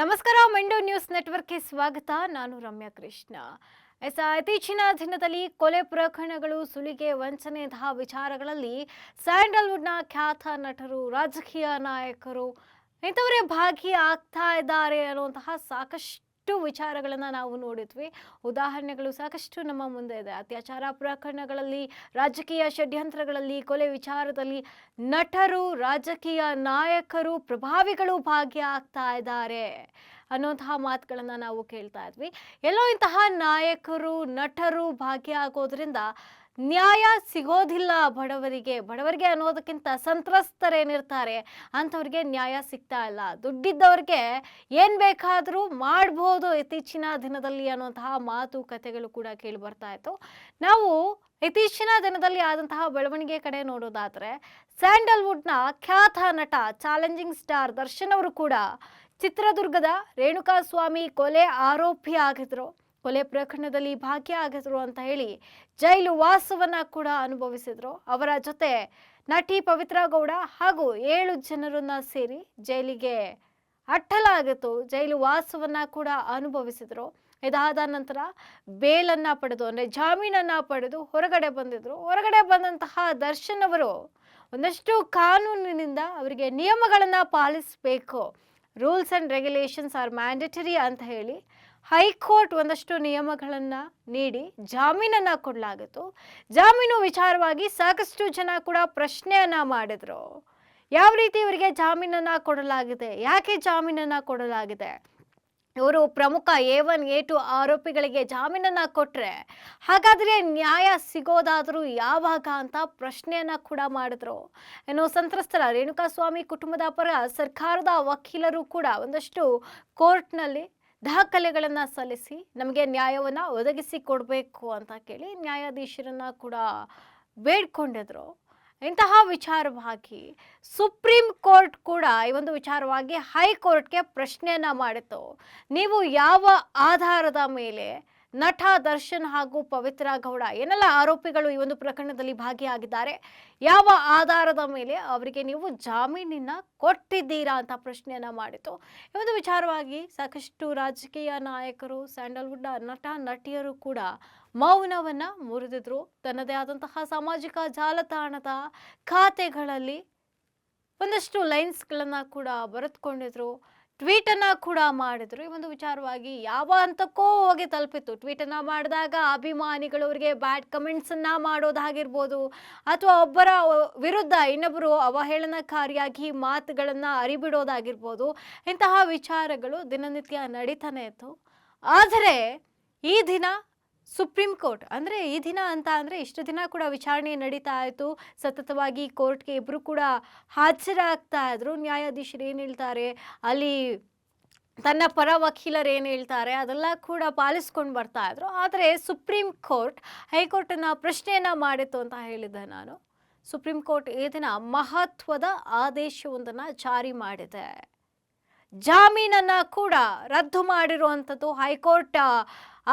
ನಮಸ್ಕಾರ ಮೆಂಡೋ ನ್ಯೂಸ್ ನೆಟ್ವರ್ಕ್ಗೆ ಸ್ವಾಗತ. ನಾನು ರಮ್ಯಾ ಕೃಷ್ಣ. ಎಸ್ ಇತ್ತೀಚಿನ ದಿನದಲ್ಲಿ ಕೊಲೆ ಪ್ರಕರಣಗಳು, ಸುಲಿಗೆ ವಂಚನೆದ ವಿಚಾರಗಳಲ್ಲಿ ಸ್ಯಾಂಡಲ್ವುಡ್ನ ಖ್ಯಾತ ನಟರು, ರಾಜಕೀಯ ನಾಯಕರು ಇಂಥವರೇ ಭಾಗಿಯಾಗ್ತಾ ಇದ್ದಾರೆ ಅನ್ನುವಂತಹ ಸಾಕಷ್ಟು ವಿಚಾರಗಳನ್ನು ನಾವು ನೋಡಿದ್ವಿ. ಉದಾಹರಣೆಗಳು ಸಾಕಷ್ಟು ನಮ್ಮ ಮುಂದೆ ಇದೆ. ಅತ್ಯಾಚಾರ ಪ್ರಕರಣಗಳಲ್ಲಿ, ರಾಜಕೀಯ ಷಡ್ಯಂತ್ರಗಳಲ್ಲಿ, ಕೊಲೆ ವಿಚಾರದಲ್ಲಿ ನಟರು, ರಾಜಕೀಯ ನಾಯಕರು, ಪ್ರಭಾವಿಗಳು ಭಾಗಿಯಾಗ್ತಾ ಇದ್ದಾರೆ ಅನ್ನೋಂತಹ ಮಾತುಗಳನ್ನು ನಾವು ಕೇಳ್ತಾ ಇದ್ವಿ. ಎಲ್ಲೋ ಇಂತಹ ನಾಯಕರು, ನಟರು ಭಾಗಿಯಾಗೋದ್ರಿಂದ ನ್ಯಾಯ ಸಿಗೋದಿಲ್ಲ ಬಡವರಿಗೆ. ಬಡವರಿಗೆ ಅನ್ನೋದಕ್ಕಿಂತ ಸಂತ್ರಸ್ತರೇನಿರ್ತಾರೆ? ಅಂಥವ್ರಿಗೆ ನ್ಯಾಯ ಸಿಗ್ತಾ ಇಲ್ಲ. ದುಡ್ಡಿದ್ದವ್ರಿಗೆ ಏನು ಬೇಕಾದರೂ ಮಾಡ್ಬೋದು ಇತ್ತೀಚಿನ ದಿನದಲ್ಲಿ ಅನ್ನುವಂತಹ ಮಾತುಕತೆಗಳು ಕೂಡ ಕೇಳಿ ಬರ್ತಾ ಇತ್ತು. ನಾವು ಇತ್ತೀಚಿನ ದಿನದಲ್ಲಿ ಆದಂತಹ ಬೆಳವಣಿಗೆ ಕಡೆ ನೋಡೋದಾದರೆ, ಸ್ಯಾಂಡಲ್ವುಡ್ನ ಖ್ಯಾತ ನಟ, ಚಾಲೆಂಜಿಂಗ್ ಸ್ಟಾರ್ ದರ್ಶನ್ ಅವರು ಕೂಡ ಚಿತ್ರದುರ್ಗದ ರೇಣುಕಾಸ್ವಾಮಿ ಕೊಲೆ ಆರೋಪಿ ಆಗಿದ್ರು. ಕೊಲೆ ಪ್ರಕರಣದಲ್ಲಿ ಭಾಗಿಯಾಗಿದ್ರು ಅಂತ ಹೇಳಿ ಜೈಲು ವಾಸವನ್ನ ಕೂಡ ಅನುಭವಿಸಿದ್ರು. ಅವರ ಜೊತೆ ನಟಿ ಪವಿತ್ರ ಗೌಡ ಹಾಗೂ ಏಳು ಜನರನ್ನ ಸೇರಿ ಜೈಲಿಗೆ ಅಟ್ಟಲಾಗಿತ್ತು. ಜೈಲು ವಾಸವನ್ನ ಕೂಡ ಅನುಭವಿಸಿದ್ರು. ಇದಾದ ನಂತರ ಬೇಲನ್ನ ಪಡೆದು, ಅಂದರೆ ಜಾಮೀನನ್ನ ಪಡೆದು ಹೊರಗಡೆ ಬಂದಿದ್ರು. ಹೊರಗಡೆ ಬಂದಂತಹ ದರ್ಶನ್ ಅವರು ಒಂದಷ್ಟು ಕಾನೂನಿನಿಂದ ಅವರಿಗೆ ನಿಯಮಗಳನ್ನು ಪಾಲಿಸಬೇಕು. Rules and regulations are mandatory ಅಂತ ಹೇಳಿ ಹೈಕೋರ್ಟ್ ಒಂದಷ್ಟು ನಿಯಮಗಳನ್ನು ನೀಡಿ ಜಾಮೀನನ್ನು ಕೊಡಲಾಗಿತ್ತು. ಜಾಮೀನು ವಿಚಾರವಾಗಿ ಸಾಕಷ್ಟು ಜನ ಕೂಡ ಪ್ರಶ್ನೆಯನ್ನು ಮಾಡಿದರು. ಯಾವ ರೀತಿ ಇವರಿಗೆ ಜಾಮೀನನ್ನು ಕೊಡಲಾಗಿದೆ? ಯಾಕೆ ಜಾಮೀನನ್ನು ಕೊಡಲಾಗಿದೆ? ಇವರು ಪ್ರಮುಖ ಎ ಒನ್, ಎ ಟು ಆರೋಪಿಗಳಿಗೆ ಜಾಮೀನನ್ನ ಕೊಟ್ಟರೆ ಹಾಗಾದರೆ ನ್ಯಾಯ ಸಿಗೋದಾದರೂ ಯಾವಾಗ ಅಂತ ಪ್ರಶ್ನೆಯನ್ನ ಕೂಡ ಮಾಡಿದ್ರು. ಏನು ಸಂತ್ರಸ್ತರ ರೇಣುಕಾಸ್ವಾಮಿ ಕುಟುಂಬದ ಪರ ಸರ್ಕಾರದ ವಕೀಲರು ಕೂಡ ಒಂದಷ್ಟು ಕೋರ್ಟ್ನಲ್ಲಿ ದಾಖಲೆಗಳನ್ನು ಸಲ್ಲಿಸಿ ನಮಗೆ ನ್ಯಾಯವನ್ನು ಒದಗಿಸಿ ಕೊಡಬೇಕು ಅಂತ ಕೇಳಿ ನ್ಯಾಯಾಧೀಶರನ್ನು ಕೂಡ ಬೇಡ್ಕೊಂಡಿದ್ರು. ಇಂತಹ ವಿಚಾರವಾಗಿ ಸುಪ್ರೀಂ ಕೋರ್ಟ್ ಕೂಡ ಈ ಒಂದು ವಿಚಾರವಾಗಿ ಹೈಕೋರ್ಟ್ಗೆ ಪ್ರಶ್ನೆಯನ್ನ ಮಾಡಿತು ನೀವು ಯಾವ ಆಧಾರದ ಮೇಲೆ ನಟ ದರ್ಶನ್ ಹಾಗೂ ಪವಿತ್ರ ಗೌಡ ಏನೆಲ್ಲ ಆರೋಪಿಗಳು ಈ ಒಂದು ಪ್ರಕರಣದಲ್ಲಿ ಭಾಗಿಯಾಗಿದ್ದಾರೆ? ಯಾವ ಆಧಾರದ ಮೇಲೆ ಅವರಿಗೆ ನೀವು ಜಾಮೀನಿನ ಕೊಟ್ಟಿದ್ದೀರಾ ಅಂತ ಪ್ರಶ್ನೆಯನ್ನ ಮಾಡಿತು. ಈ ಒಂದು ವಿಚಾರವಾಗಿ ಸಾಕಷ್ಟು ರಾಜಕೀಯ ನಾಯಕರು, ಸ್ಯಾಂಡಲ್ವುಡ್ ನಟ, ನಟಿಯರು ಕೂಡ ಮೌನವನ್ನ ಮುರಿದಿದ್ರು. ತನ್ನದೇ ಆದಂತಹ ಸಾಮಾಜಿಕ ಜಾಲತಾಣದ ಖಾತೆಗಳಲ್ಲಿ ಒಂದಷ್ಟು ಲೈನ್ಸ್ಗಳನ್ನು ಕೂಡ ಬರೆದುಕೊಂಡಿದ್ರು. ಟ್ವೀಟನ್ನು ಕೂಡ ಮಾಡಿದ್ರು. ಈ ಒಂದು ವಿಚಾರವಾಗಿ ಯಾವ ಹಂತಕ್ಕೋ ಹೋಗಿ ತಲುಪಿತ್ತು. ಟ್ವೀಟನ್ನು ಮಾಡಿದಾಗ ಅಭಿಮಾನಿಗಳು ಅವರಿಗೆ ಬ್ಯಾಡ್ ಕಮೆಂಟ್ಸನ್ನು ಮಾಡೋದಾಗಿರ್ಬೋದು ಅಥವಾ ಒಬ್ಬರ ವಿರುದ್ಧ ಇನ್ನೊಬ್ಬರು ಅವಹೇಳನಕಾರಿಯಾಗಿ ಮಾತುಗಳನ್ನು ಅರಿಬಿಡೋದಾಗಿರ್ಬೋದು, ಇಂತಹ ವಿಚಾರಗಳು ದಿನನಿತ್ಯ ನಡೀತಾನೆ ಇತ್ತು. ಆದರೆ ಈ ದಿನ ಸುಪ್ರೀಂ ಕೋರ್ಟ್. ಅಂದರೆ ಈ ದಿನ ಅಂತ ಅಂದರೆ ಇಷ್ಟು ದಿನ ಕೂಡ ವಿಚಾರಣೆ ನಡೀತಾ ಇತ್ತು. ಸತತವಾಗಿ ಕೋರ್ಟ್ಗೆ ಇಬ್ಬರು ಕೂಡ ಹಾಜರಾಗ್ತಾ ಇದ್ರು. ನ್ಯಾಯಾಧೀಶರು ಏನು ಹೇಳ್ತಾರೆ? ಅಲ್ಲಿ ತನ್ನ ಪರ ವಕೀಲರು ಏನು ಹೇಳ್ತಾರೆ? ಅದೆಲ್ಲ ಕೂಡ ಪಾಲಿಸ್ಕೊಂಡು ಬರ್ತಾ ಇದ್ರು. ಆದರೆ ಸುಪ್ರೀಂ ಕೋರ್ಟ್ ಹೈಕೋರ್ಟನ್ನು ಪ್ರಶ್ನೆಯನ್ನು ಮಾಡಿತ್ತು ಅಂತ ಹೇಳಿದ್ದೆ ನಾನು. ಸುಪ್ರೀಂ ಕೋರ್ಟ್ ಈ ದಿನ ಮಹತ್ವದ ಆದೇಶವೊಂದನ್ನು ಜಾರಿ ಮಾಡಿದೆ. ಜಾಮೀನನ್ನ ಕೂಡ ರದ್ದು ಮಾಡಿರುವಂಥದ್ದು ಹೈಕೋರ್ಟ್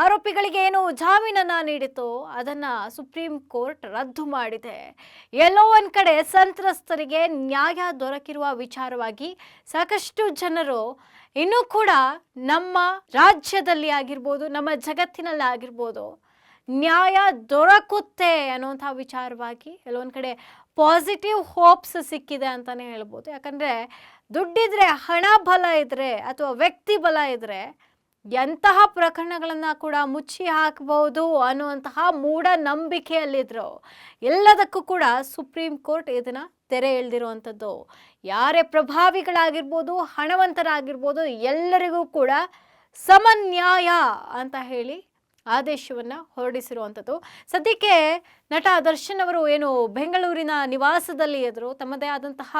ಆರೋಪಿಗಳಿಗೆ ಏನು ಜಾಮೀನನ್ನ ನೀಡಿತು ಅದನ್ನ ಸುಪ್ರೀಂ ಕೋರ್ಟ್ ರದ್ದು ಮಾಡಿದೆ. ಎಲ್ಲೋ ಒಂದು ಕಡೆ ಸಂತ್ರಸ್ತರಿಗೆ ನ್ಯಾಯ ದೊರಕಿರುವ ವಿಚಾರವಾಗಿ ಸಾಕಷ್ಟು ಜನರು ಇನ್ನೂ ಕೂಡ ನಮ್ಮ ರಾಜ್ಯದಲ್ಲಿ ಆಗಿರ್ಬೋದು, ನಮ್ಮ ಜಗತ್ತಿನಲ್ಲಿ ಆಗಿರ್ಬೋದು ನ್ಯಾಯ ದೊರಕುತ್ತೆ ಅನ್ನುವಂಥ ವಿಚಾರವಾಗಿ ಕೆಲವೊಂದು ಕಡೆ ಪಾಸಿಟಿವ್ ಹೋಪ್ಸ್ ಸಿಕ್ಕಿದೆ ಅಂತಲೇ ಹೇಳ್ಬೋದು. ಯಾಕಂದರೆ ದುಡ್ಡಿದ್ರೆ ಹಣ ಬಲ ಇದ್ರೆ ಅಥವಾ ವ್ಯಕ್ತಿ ಬಲ ಇದ್ರೆ ಎಂತಹ ಪ್ರಕರಣಗಳನ್ನ ಕೂಡ ಮುಚ್ಚಿ ಹಾಕಬಹುದು ಅನ್ನುವಂತಹ ಮೂಢ ನಂಬಿಕೆಯಲ್ಲಿದ್ರು ಎಲ್ಲದಕ್ಕೂ ಕೂಡ ಸುಪ್ರೀಂ ಕೋರ್ಟ್ ಇದನ್ನ ತೆರೆ ಎಳೆದಿರುವಂಥದ್ದು. ಯಾರೇ ಪ್ರಭಾವಿಗಳಾಗಿರ್ಬೋದು, ಹಣವಂತರಾಗಿರ್ಬೋದು, ಎಲ್ಲರಿಗೂ ಕೂಡ ಸಮನ್ಯಾಯ ಅಂತ ಹೇಳಿ ಆದೇಶವನ್ನು ಹೊರಡಿಸಿರುವಂಥದ್ದು. ಸದ್ಯಕ್ಕೆ ನಟ ದರ್ಶನ್ ಅವರು ಏನು ಬೆಂಗಳೂರಿನ ನಿವಾಸದಲ್ಲಿ ಇದ್ರು, ತಮ್ಮದೇ ಆದಂತಹ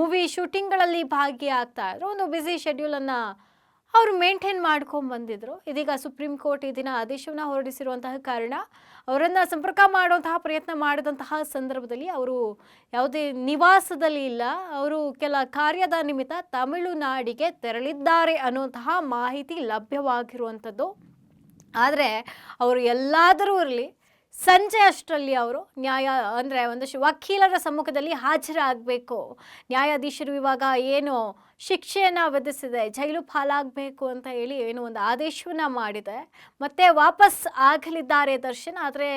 ಮೂವಿ ಶೂಟಿಂಗ್ಗಳಲ್ಲಿ ಭಾಗಿಯಾಗ್ತಾ ಇದ್ರು, ಒಂದು ಬ್ಯುಸಿ ಶೆಡ್ಯೂಲನ್ನು ಅವರು ಮೇಂಟೈನ್ ಮಾಡ್ಕೊಂಡು ಬಂದಿದ್ರು. ಇದೀಗ ಸುಪ್ರೀಂ ಕೋರ್ಟ್ ಈ ದಿನ ಆದೇಶವನ್ನು ಹೊರಡಿಸಿರುವಂತಹ ಕಾರಣ ಅವರನ್ನು ಸಂಪರ್ಕ ಮಾಡುವಂತಹ ಪ್ರಯತ್ನ ಮಾಡಿದಂತಹ ಸಂದರ್ಭದಲ್ಲಿ ಅವರು ಯಾವುದೇ ನಿವಾಸದಲ್ಲಿ ಇಲ್ಲ, ಅವರು ಕೆಲ ಕಾರ್ಯದ ನಿಮಿತ್ತ ತಮಿಳುನಾಡಿಗೆ ತೆರಳಿದ್ದಾರೆ ಅನ್ನುವಂತಹ ಮಾಹಿತಿ ಲಭ್ಯವಾಗಿರುವಂಥದ್ದು. ಆದರೆ ಅವರು ಎಲ್ಲಾದರೂ ಇರಲಿ, ಸಂಜೆ ಅಷ್ಟರಲ್ಲಿ ಅವರು ನ್ಯಾಯ, ಅಂದರೆ ಒಂದಷ್ಟು ವಕೀಲರ ಸಮ್ಮುಖದಲ್ಲಿ ಹಾಜರಾಗಬೇಕು. ನ್ಯಾಯಾಧೀಶರು ಇವಾಗ ಏನು ಶಿಕ್ಷೆಯನ್ನು ವಿಧಿಸಿದೆ, ಜೈಲು ಪಾಲಾಗಬೇಕು ಅಂತ ಹೇಳಿ ಏನು ಒಂದು ಆದೇಶವನ್ನು ಮಾಡಿದೆ. ಮತ್ತೆ ವಾಪಸ್ ಆಗಲಿದ್ದಾರೆ ದರ್ಶನ್, ಆದರೆ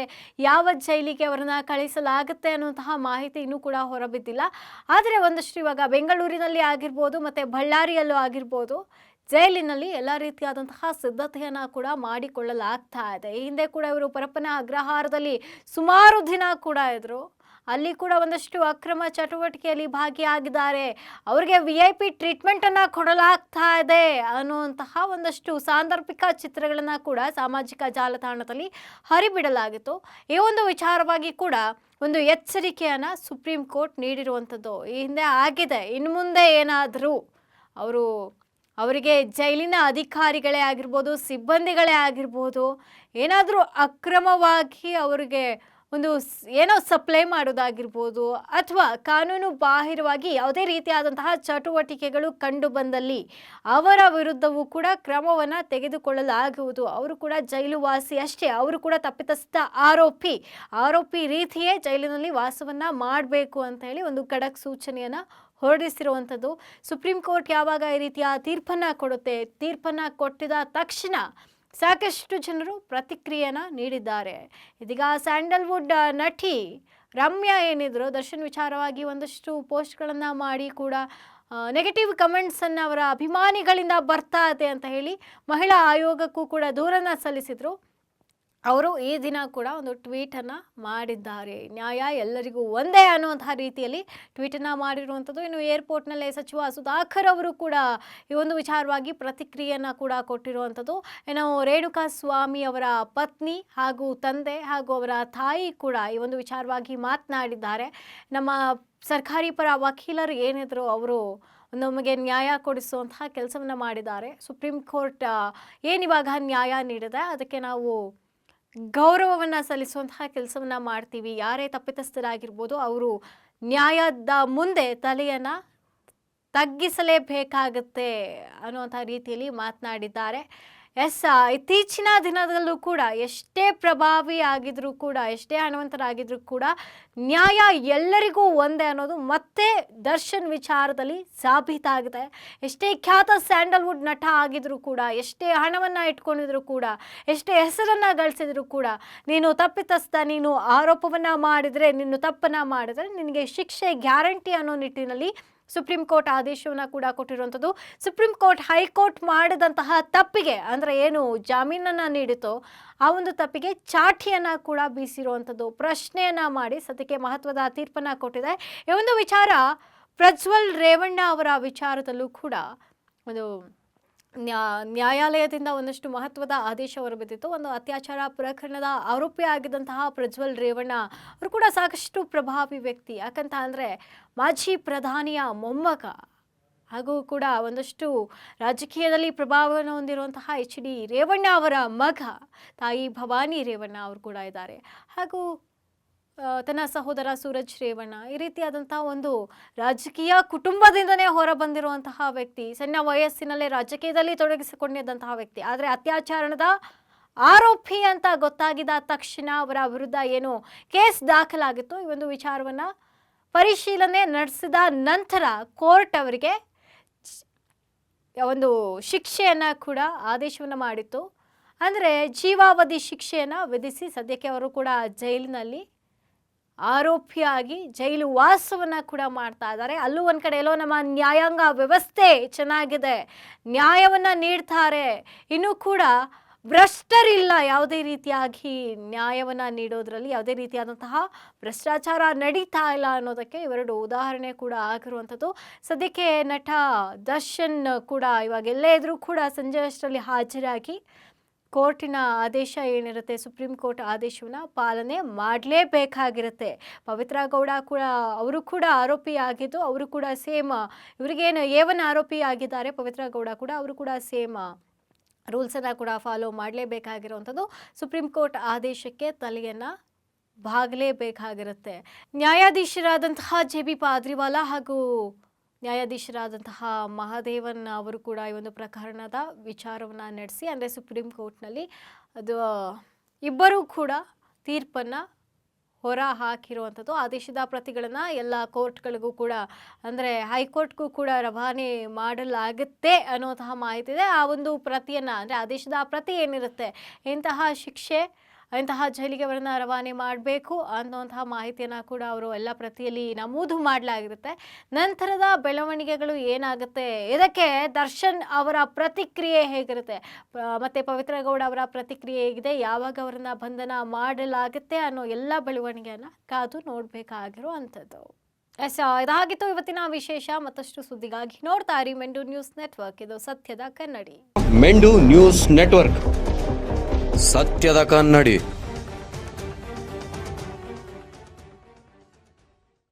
ಯಾವ ಜೈಲಿಗೆ ಅವರನ್ನ ಕಳಿಸಲಾಗುತ್ತೆ ಅನ್ನುವಂತಹ ಮಾಹಿತಿ ಇನ್ನೂ ಕೂಡ ಹೊರಬಿದ್ದಿಲ್ಲ. ಆದರೆ ಒಂದಷ್ಟು ಇವಾಗ ಬೆಂಗಳೂರಿನಲ್ಲಿ ಆಗಿರ್ಬೋದು, ಮತ್ತು ಬಳ್ಳಾರಿಯಲ್ಲೂ ಆಗಿರ್ಬೋದು ಜೈಲಿನಲ್ಲಿ ಎಲ್ಲ ರೀತಿಯಾದಂತಹ ಸಿದ್ಧತೆಯನ್ನು ಕೂಡ ಮಾಡಿಕೊಳ್ಳಲಾಗ್ತಾ ಇದೆ. ಈ ಹಿಂದೆ ಕೂಡ ಇವರು ಪರಪ್ಪನ ಅಗ್ರಹಾರದಲ್ಲಿ ಸುಮಾರು ದಿನ ಕೂಡ ಇದ್ರು. ಅಲ್ಲಿ ಕೂಡ ಒಂದಷ್ಟು ಅಕ್ರಮ ಚಟುವಟಿಕೆಯಲ್ಲಿ ಭಾಗಿಯಾಗಿದ್ದಾರೆ. ಅವರಿಗೆ ವಿ ಐ ಪಿ ಟ್ರೀಟ್ಮೆಂಟನ್ನು ಕೊಡಲಾಗ್ತಾ ಇದೆ ಅನ್ನುವಂತಹ ಒಂದಷ್ಟು ಸಾಂದರ್ಭಿಕ ಚಿತ್ರಗಳನ್ನು ಕೂಡ ಸಾಮಾಜಿಕ ಜಾಲತಾಣದಲ್ಲಿ ಹರಿಬಿಡಲಾಗಿತ್ತು. ಈ ಒಂದು ವಿಚಾರವಾಗಿ ಕೂಡ ಒಂದು ಎಚ್ಚರಿಕೆಯನ್ನು ಸುಪ್ರೀಂ ಕೋರ್ಟ್ ನೀಡಿರುವಂಥದ್ದು ಈ ಹಿಂದೆ ಆಗಿದೆ. ಇನ್ನು ಮುಂದೆ ಏನಾದರೂ ಅವರು ಅವರಿಗೆ ಜೈಲಿನ ಅಧಿಕಾರಿಗಳೇ ಆಗಿರ್ಬೋದು, ಸಿಬ್ಬಂದಿಗಳೇ ಆಗಿರ್ಬೋದು, ಏನಾದರೂ ಅಕ್ರಮವಾಗಿ ಅವರಿಗೆ ಒಂದು ಏನೋ ಸಪ್ಲೈ ಮಾಡೋದಾಗಿರ್ಬೋದು ಅಥವಾ ಕಾನೂನು ಬಾಹಿರವಾಗಿ ಯಾವುದೇ ರೀತಿಯಾದಂತಹ ಚಟುವಟಿಕೆಗಳು ಕಂಡು ಬಂದಲ್ಲಿ ಅವರ ವಿರುದ್ಧವೂ ಕೂಡ ಕ್ರಮವನ್ನು ತೆಗೆದುಕೊಳ್ಳಲಾಗುವುದು. ಅವರು ಕೂಡ ಜೈಲು ವಾಸಿ ಅಷ್ಟೇ. ಅವರು ಕೂಡ ತಪ್ಪಿತಸ್ಥ ಆರೋಪಿ ಆರೋಪಿ ರೀತಿಯೇ ಜೈಲಿನಲ್ಲಿ ವಾಸವನ್ನು ಮಾಡಬೇಕು ಅಂತ ಹೇಳಿ ಒಂದು ಖಡಕ್ ಸೂಚನೆಯನ್ನು ಹೊರಡಿಸಿರುವಂಥದ್ದು. ಸುಪ್ರೀಂ ಕೋರ್ಟ್ ಯಾವಾಗ ಈ ರೀತಿಯ ತೀರ್ಪನ್ನು ಕೊಡುತ್ತೆ? ತೀರ್ಪನ್ನು ಕೊಟ್ಟಿದ ತಕ್ಷಣ ಸಾಕಷ್ಟು ಜನರು ಪ್ರತಿಕ್ರಿಯೆನ ನೀಡಿದ್ದಾರೆ. ಇದೀಗ ಸ್ಯಾಂಡಲ್ವುಡ್ ನಟಿ ರಮ್ಯಾ ಏನಿದ್ರು, ದರ್ಶನ್ ವಿಚಾರವಾಗಿ ಒಂದಷ್ಟು ಪೋಸ್ಟ್ಗಳನ್ನು ಮಾಡಿ ಕೂಡ ನೆಗೆಟಿವ್ ಕಮೆಂಟ್ಸನ್ನು ಅವರ ಅಭಿಮಾನಿಗಳಿಂದ ಬರ್ತಾ ಇದೆ ಅಂತ ಹೇಳಿ ಮಹಿಳಾ ಆಯೋಗಕ್ಕೂ ಕೂಡ ದೂರನ್ನು ಸಲ್ಲಿಸಿದರು. ಅವರು ಈ ದಿನ ಕೂಡ ಒಂದು ಟ್ವೀಟನ್ನು ಮಾಡಿದ್ದಾರೆ. ನ್ಯಾಯ ಎಲ್ಲರಿಗೂ ಒಂದೇ ಅನ್ನುವಂತಹ ರೀತಿಯಲ್ಲಿ ಟ್ವೀಟನ್ನು ಮಾಡಿರುವಂಥದ್ದು. ಇನ್ನು ಏರ್ಪೋರ್ಟ್ನಲ್ಲೇ ಸಚಿವ ಸುಧಾಕರ್ ಅವರು ಕೂಡ ಈ ಒಂದು ವಿಚಾರವಾಗಿ ಪ್ರತಿಕ್ರಿಯೆಯನ್ನು ಕೂಡ ಕೊಟ್ಟಿರುವಂಥದ್ದು. ಇನ್ನು ರೇಣುಕಾ ಸ್ವಾಮಿ ಅವರ ಪತ್ನಿ ಹಾಗೂ ತಂದೆ ಹಾಗೂ ಅವರ ತಾಯಿ ಕೂಡ ಈ ಒಂದು ವಿಚಾರವಾಗಿ ಮಾತನಾಡಿದ್ದಾರೆ. ನಮ್ಮ ಸರ್ಕಾರಿ ಪರ ವಕೀಲರು ಏನಿದ್ರು ಅವರು ನಮಗೆ ನ್ಯಾಯ ಕೊಡಿಸುವಂತಹ ಕೆಲಸವನ್ನು ಮಾಡಿದ್ದಾರೆ. ಸುಪ್ರೀಂ ಕೋರ್ಟ್ ಏನಿವಾಗ ನ್ಯಾಯ ನೀಡಿದೆ ಅದಕ್ಕೆ ನಾವು ಗೌರವವನ್ನು ಸಲ್ಲಿಸುವಂತಹ ಕೆಲಸವನ್ನು ಮಾಡ್ತೀವಿ. ಯಾರೇ ತಪ್ಪಿತಸ್ಥರಾಗಿರ್ಬೋದು ಅವರು ನ್ಯಾಯದ ಮುಂದೆ ತಲೆಯನ್ನು ತಗ್ಗಿಸಲೇಬೇಕಾಗತ್ತೆ ಅನ್ನುವಂಥ ರೀತಿಯಲ್ಲಿ ಮಾತನಾಡಿದ್ದಾರೆ. ಎಸ್ ಇತ್ತೀಚಿನ ದಿನದಲ್ಲೂ ಕೂಡ ಎಷ್ಟೇ ಪ್ರಭಾವಿ ಆಗಿದ್ರೂ ಕೂಡ, ಎಷ್ಟೇ ಹಣವಂತರಾಗಿದ್ರೂ ಕೂಡ ನ್ಯಾಯ ಎಲ್ಲರಿಗೂ ಒಂದೇ ಅನ್ನೋದು ಮತ್ತೆ ದರ್ಶನ್ ವಿಚಾರದಲ್ಲಿ ಸಾಬೀತಾಗಿದೆ ಎಷ್ಟೇ ಖ್ಯಾತ ಸ್ಯಾಂಡಲ್ವುಡ್ ನಟ ಆಗಿದ್ರೂ ಕೂಡ, ಎಷ್ಟೇ ಹಣವನ್ನು ಇಟ್ಕೊಂಡಿದ್ರು ಕೂಡ, ಎಷ್ಟೇ ಹೆಸರನ್ನು ಗಳಿಸಿದ್ರು ಕೂಡ, ನೀನು ತಪ್ಪಿತಸ್ಥ, ನೀನು ಆರೋಪವನ್ನು ಮಾಡಿದರೆ, ನೀನು ತಪ್ಪನ್ನು ಮಾಡಿದರೆ ನಿನಗೆ ಶಿಕ್ಷೆ ಗ್ಯಾರಂಟಿ ಅನ್ನೋ ನಿಟ್ಟಿನಲ್ಲಿ ಸುಪ್ರೀಂ ಕೋರ್ಟ್ ಆದೇಶವನ್ನು ಕೂಡ ಕೊಟ್ಟಿರುವಂಥದ್ದು. ಸುಪ್ರೀಂ ಕೋರ್ಟ್ ಹೈಕೋರ್ಟ್ ಮಾಡಿದಂತಹ ತಪ್ಪಿಗೆ, ಅಂದರೆ ಏನು ಜಾಮೀನನ್ನು ನೀಡಿತೋ ಆ ಒಂದು ತಪ್ಪಿಗೆ ಚಾಟಿಯನ್ನು ಕೂಡ ಬೀಸಿರುವಂಥದ್ದು. ಪ್ರಶ್ನೆಯನ್ನು ಮಾಡಿ ಸದ್ಯಕ್ಕೆ ಮಹತ್ವದ ತೀರ್ಪನ್ನು ಕೊಟ್ಟಿದೆ. ಈ ಒಂದು ವಿಚಾರ ಪ್ರಜ್ವಲ್ ರೇವಣ್ಣ ಅವರ ವಿಚಾರದಲ್ಲೂ ಕೂಡ ಒಂದು ನ್ಯಾಯಾಲಯದಿಂದ ಒಂದಷ್ಟು ಮಹತ್ವದ ಆದೇಶ ಹೊರಬಿದ್ದಿತ್ತು. ಒಂದು ಅತ್ಯಾಚಾರ ಪ್ರಕರಣದ ಆರೋಪಿ ಆಗಿದ್ದಂತಹ ಪ್ರಜ್ವಲ್ ರೇವಣ್ಣ ಅವರು ಕೂಡ ಸಾಕಷ್ಟು ಪ್ರಭಾವಿ ವ್ಯಕ್ತಿ. ಯಾಕಂತ ಅಂದರೆ ಮಾಜಿ ಪ್ರಧಾನಿಯ ಮೊಮ್ಮಗ ಹಾಗೂ ಕೂಡ ಒಂದಷ್ಟು ರಾಜಕೀಯದಲ್ಲಿ ಪ್ರಭಾವವನ್ನು ಹೊಂದಿರುವಂತಹ ಎಚ್ ಡಿ ರೇವಣ್ಣ ಅವರ ಮಗ ತಾಯಿ ಭವಾನಿ ರೇವಣ್ಣ ಅವರು ಕೂಡ ಇದ್ದಾರೆ. ಹಾಗೂ ತನ್ನ ಸಹೋದರ ಸೂರಜ್ ರೇವಣ್ಣ ಈ ರೀತಿಯಾದಂತಹ ಒಂದು ರಾಜಕೀಯ ಕುಟುಂಬದಿಂದನೇ ಹೊರಬಂದಿರುವಂತಹ ವ್ಯಕ್ತಿ, ಸಣ್ಣ ವಯಸ್ಸಿನಲ್ಲೇ ರಾಜಕೀಯದಲ್ಲಿ ತೊಡಗಿಸಿಕೊಂಡಿದ್ದಂತಹ ವ್ಯಕ್ತಿ. ಆದರೆ ಅತ್ಯಾಚಾರಣದ ಆರೋಪಿ ಅಂತ ಗೊತ್ತಾಗಿದ ತಕ್ಷಣ ಅವರ ವಿರುದ್ಧ ಏನು ಕೇಸ್ ದಾಖಲಾಗಿತ್ತು. ಈ ಒಂದು ವಿಚಾರವನ್ನು ಪರಿಶೀಲನೆ ನಡೆಸಿದ ನಂತರ ಕೋರ್ಟ್ ಅವರಿಗೆ ಒಂದು ಶಿಕ್ಷೆಯನ್ನು ಕೂಡ ಆದೇಶವನ್ನು ಮಾಡಿತ್ತು. ಅಂದರೆ ಜೀವಾವಧಿ ಶಿಕ್ಷೆಯನ್ನು ವಿಧಿಸಿ ಸದ್ಯಕ್ಕೆ ಅವರು ಕೂಡ ಜೈಲಿನಲ್ಲಿ ಆರೋಪಿಯಾಗಿ ಜೈಲು ವಾಸವನ್ನು ಕೂಡ ಮಾಡ್ತಾ ಇದ್ದಾರೆ. ಅಲ್ಲೂ ಒಂದು ಕಡೆ ಎಲ್ಲೋ ನಮ್ಮ ನ್ಯಾಯಾಂಗ ವ್ಯವಸ್ಥೆ ಚೆನ್ನಾಗಿದೆ, ನ್ಯಾಯವನ್ನು ನೀಡ್ತಾರೆ. ಇನ್ನೂ ಕೂಡ ಭ್ರಷ್ಟರಿಲ್ಲ, ಯಾವುದೇ ರೀತಿಯಾಗಿ ನ್ಯಾಯವನ್ನು ನೀಡೋದ್ರಲ್ಲಿ ಯಾವುದೇ ರೀತಿಯಾದಂತಹ ಭ್ರಷ್ಟಾಚಾರ ನಡೀತಾ ಇಲ್ಲ ಅನ್ನೋದಕ್ಕೆ ಇವೆರಡು ಉದಾಹರಣೆ ಕೂಡ ಆಗಿರುವಂಥದ್ದು. ಸದ್ಯಕ್ಕೆ ನಟ ದರ್ಶನ್ ಕೂಡ ಇವಾಗ ಎಲ್ಲೇ ಇದ್ರೂ ಕೂಡ ಸಂಜೆ ಅಷ್ಟರಲ್ಲಿ ಹಾಜರಾಗಿ ಕೋರ್ಟಿನ ಆದೇಶ ಏನಿರುತ್ತೆ, ಸುಪ್ರೀಂ ಕೋರ್ಟ್ ಆದೇಶವನ್ನು ಪಾಲನೆ ಮಾಡಲೇಬೇಕಾಗಿರುತ್ತೆ. ಪವಿತ್ರ ಗೌಡ ಕೂಡ, ಅವರು ಕೂಡ ಆರೋಪಿ ಆಗಿದ್ದು, ಅವರು ಕೂಡ ಸೇಮ್, ಇವರಿಗೇನು ಏವನ್ ಆರೋಪಿ ಆಗಿದ್ದಾರೆ, ಪವಿತ್ರ ಗೌಡ ಕೂಡ, ಅವರು ಕೂಡ ಸೇಮ್. ರೂಲ್ಸನ್ನು ಕೂಡ ಫಾಲೋ ಮಾಡಲೇಬೇಕಾಗಿರುವಂಥದ್ದು, ಸುಪ್ರೀಂ ಕೋರ್ಟ್ ಆದೇಶಕ್ಕೆ ತಲೆಯನ್ನು ಬಾಗಲೇಬೇಕಾಗಿರುತ್ತೆ. ನ್ಯಾಯಾಧೀಶರಾದಂತಹ ಜೆ ಬಿ ಪಾದ್ರಿವಾಲಾ ಹಾಗೂ ನ್ಯಾಯಾಧೀಶರಾದಂತಹ ಮಹಾದೇವನ್ ಅವರು ಕೂಡ ಈ ಒಂದು ಪ್ರಕರಣದ ವಿಚಾರವನ್ನು ನಡೆಸಿ, ಅಂದರೆ ಸುಪ್ರೀಂ ಕೋರ್ಟ್ನಲ್ಲಿ ಅದು, ಇಬ್ಬರೂ ಕೂಡ ತೀರ್ಪನ್ನು ಹೊರ ಹಾಕಿರುವಂಥದ್ದು ಆದೇಶದ ಪ್ರತಿಗಳನ್ನು ಎಲ್ಲ ಕೋರ್ಟ್ಗಳಿಗೂ ಕೂಡ, ಅಂದರೆ ಹೈಕೋರ್ಟ್ಗೂ ಕೂಡ ರವಾನೆ ಮಾಡಲಾಗುತ್ತೆ ಅನ್ನುವಂತಹ ಮಾಹಿತಿ ಇದೆ. ಆ ಒಂದು ಪ್ರತಿಯನ್ನು, ಅಂದರೆ ಆದೇಶದ ಪ್ರತಿ ಏನಿರುತ್ತೆ, ಇಂತಹ ಶಿಕ್ಷೆ ಇಂತಹ ಜೈಲಿಗೆ ಅವರನ್ನು ರವಾನೆ ಮಾಡಬೇಕು ಅನ್ನುವಂತಹ ಮಾಹಿತಿಯನ್ನು ಕೂಡ ಅವರು ಎಲ್ಲ ಪ್ರತಿಯಲ್ಲಿ ನಮೂದು ಮಾಡಲಾಗಿರುತ್ತೆ. ನಂತರದ ಬೆಳವಣಿಗೆಗಳು ಏನಾಗುತ್ತೆ? ಇದಕ್ಕೆ ದರ್ಶನ್ ಅವರ ಪ್ರತಿಕ್ರಿಯೆ ಹೇಗಿರುತ್ತೆ? ಮತ್ತು ಮತ್ತೆ ಪವಿತ್ರ ಗೌಡ ಅವರ ಪ್ರತಿಕ್ರಿಯೆ ಹೇಗಿದೆ? ಯಾವಾಗ ಅವರನ್ನ ಬಂಧನ ಮಾಡಲಾಗುತ್ತೆ ಅನ್ನೋ ಎಲ್ಲ ಬೆಳವಣಿಗೆಯನ್ನು ಕಾದು ನೋಡಬೇಕಾಗಿರುವಂಥದ್ದು. ಎಸ್ ಇದಾಗಿತ್ತು ಇವತ್ತಿನ ವಿಶೇಷ. ಮತ್ತಷ್ಟು ಸುದ್ದಿಗಾಗಿ ನೋಡ್ತಾ ಇರಿ ಮೆಂಡು ನ್ಯೂಸ್ ನೆಟ್ವರ್ಕ್. ಇದು ಸತ್ಯದ ಕನ್ನಡಿ. ಮೆಂಡು ನ್ಯೂಸ್ ನೆಟ್ವರ್ಕ್. ಸತ್ಯದ ಕನ್ನಡಿ.